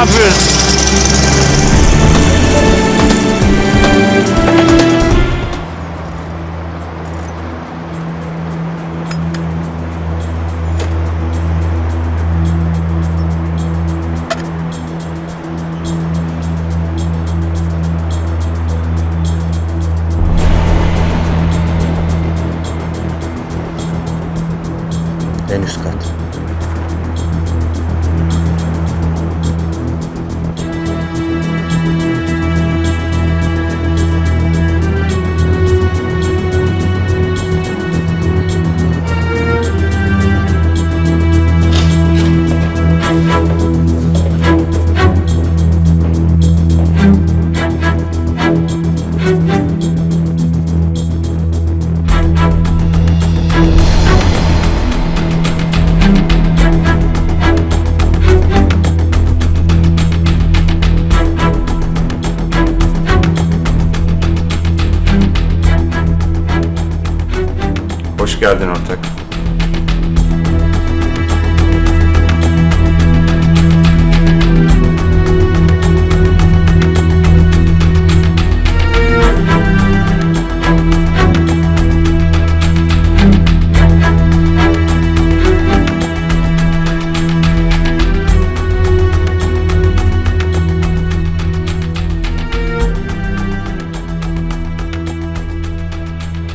Yapıyorsun? En üst kat. Geldin ortak.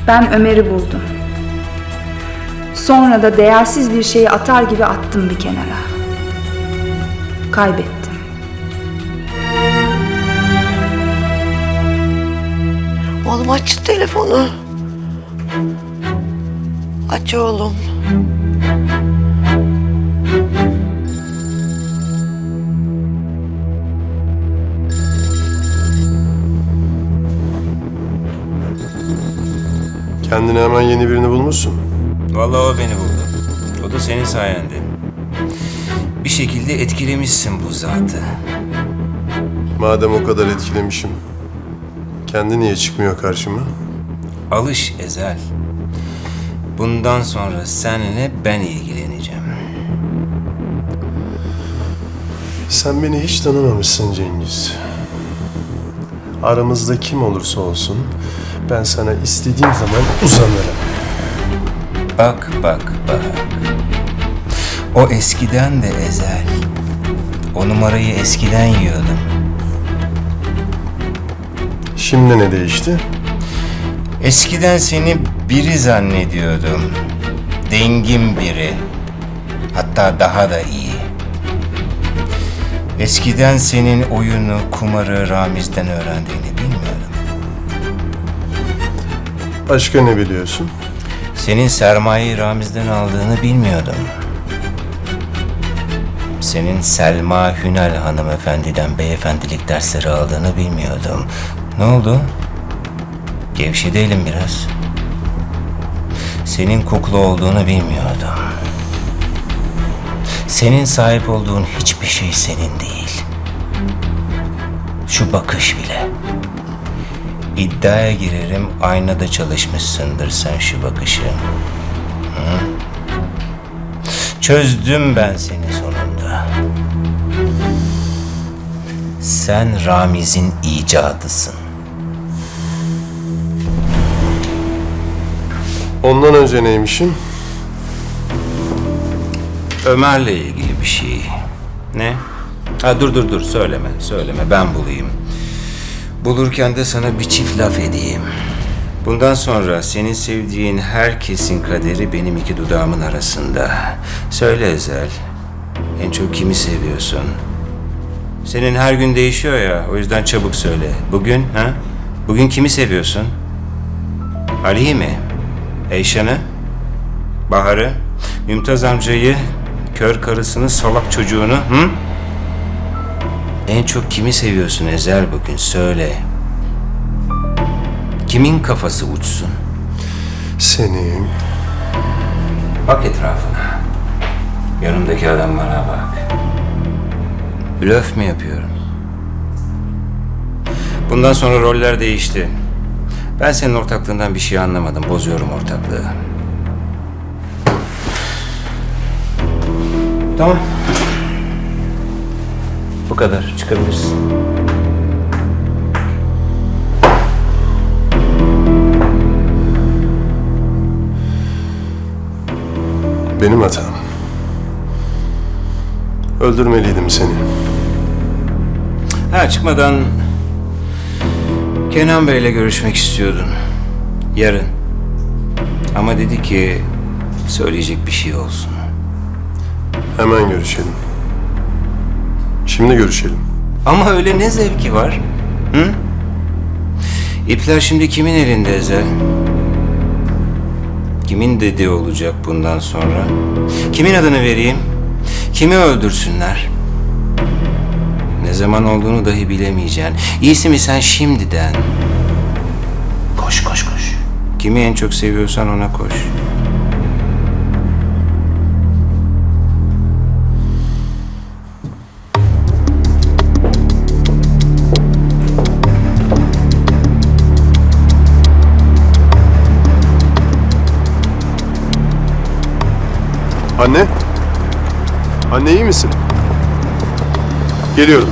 Ben Ömer'i buldum. Sonra da değersiz bir şeyi atar gibi attım bir kenara. Kaybettim. Oğlum aç telefonu. Aç oğlum. Kendine hemen yeni birini bulmuşsun. Vallahi o beni buldu. O da senin sayende. Bir şekilde etkilemişsin bu zatı. Madem o kadar etkilemişim. Kendi niye çıkmıyor karşıma? Alış Ezel. Bundan sonra seninle ben ilgileneceğim. Sen beni hiç tanımamışsın Cengiz. Aramızda kim olursa olsun ben sana istediğim zaman uzanırım. Bak bak bak. O eskiden de Ezel. O numarayı eskiden yiyordum. Şimdi ne değişti? Eskiden seni biri zannediyordum. Dengin biri. Hatta daha da iyi. Eskiden senin oyunu, kumarı Ramiz'den öğrendiğini bilmiyordum. Başka ne biliyorsun? Senin sermayeyi Ramiz'den aldığını bilmiyordum. Senin Selma Hünal hanımefendiden beyefendilik dersleri aldığını bilmiyordum. Ne oldu? Gevşedelim biraz. Senin kukla olduğunu bilmiyordum. Senin sahip olduğun hiçbir şey senin değil. Şu bakış bile. İddiaya girerim aynada çalışmışsındır sen şu bakışı. Hı? Çözdüm ben seni sonunda. Sen Ramiz'in icadısın. Ondan önce neymişim? Ömer'le ilgili bir şey. Ne? Ha dur dur dur söyleme söyleme ben bulayım. Bulurken de sana bir çift laf edeyim. Bundan sonra senin sevdiğin herkesin kaderi benim iki dudağımın arasında. Söyle Ezel. En çok kimi seviyorsun? Senin her gün değişiyor ya. O yüzden çabuk söyle. Bugün ha? Bugün kimi seviyorsun? Ali'yi mi? Eyşan'ı? Bahar'ı? Mümtaz amcayı? Kör karısını, salak çocuğunu? Hı? En çok kimi seviyorsun Ezel bugün? Söyle. Kimin kafası uçsun? Senin. Bak etrafına. Yanımdaki adamlara bak. Blöf mü yapıyorum? Bundan sonra roller değişti. Ben senin ortaklığından bir şey anlamadım. Bozuyorum ortaklığı. Tamam. Bu kadar. Çıkabilirsin. Benim hatam. Öldürmeliydim seni. Ha çıkmadan Kenan Bey'le görüşmek istiyordun. Yarın. Ama dedi ki söyleyecek bir şey olsun. Hemen görüşelim. Şimdi görüşelim. Ama öyle ne zevki var? Hı? İpler şimdi kimin elinde Ezel? Kimin dediği olacak bundan sonra? Kimin adını vereyim? Kimi öldürsünler? Ne zaman olduğunu dahi bilemeyeceksin. İyisi mi sen şimdiden? Koş koş koş. Kimi en çok seviyorsan ona koş. Anne? Anne iyi misin? Geliyorum.